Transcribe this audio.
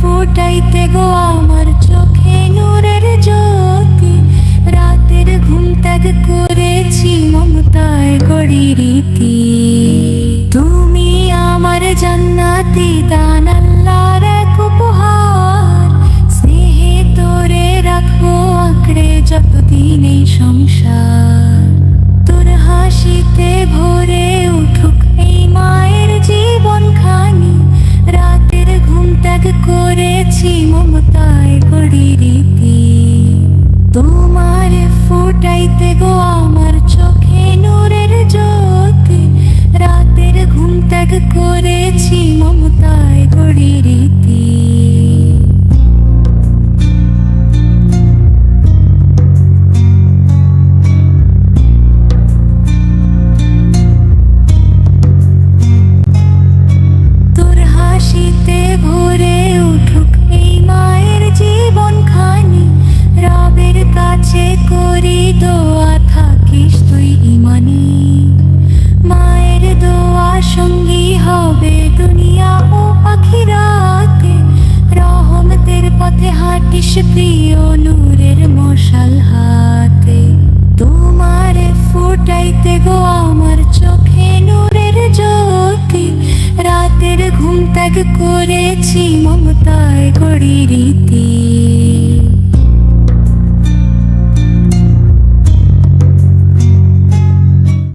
ফুটাইতে গো আমার চোখে নূরের করেছি মমতায় গড়ি রীতি। তুমি আমার জান্নাতি দান আল্লাহর এক উপহার। স্নেহে তোরে রাখো আঁকড়ে যতদিনে সংসার। তোর হাসিতে ভরে উঠুক এই মায়ের জীবন খানি। রাতের ঘুম ত্যাগ করেছি মমতায় করি রীতি। তোমার ফোটাইতে গো গো আমার চোখে নূরের জ্যোতি। রাতের ঘুম ত্যাগ করেছি মমতায় করি রীতি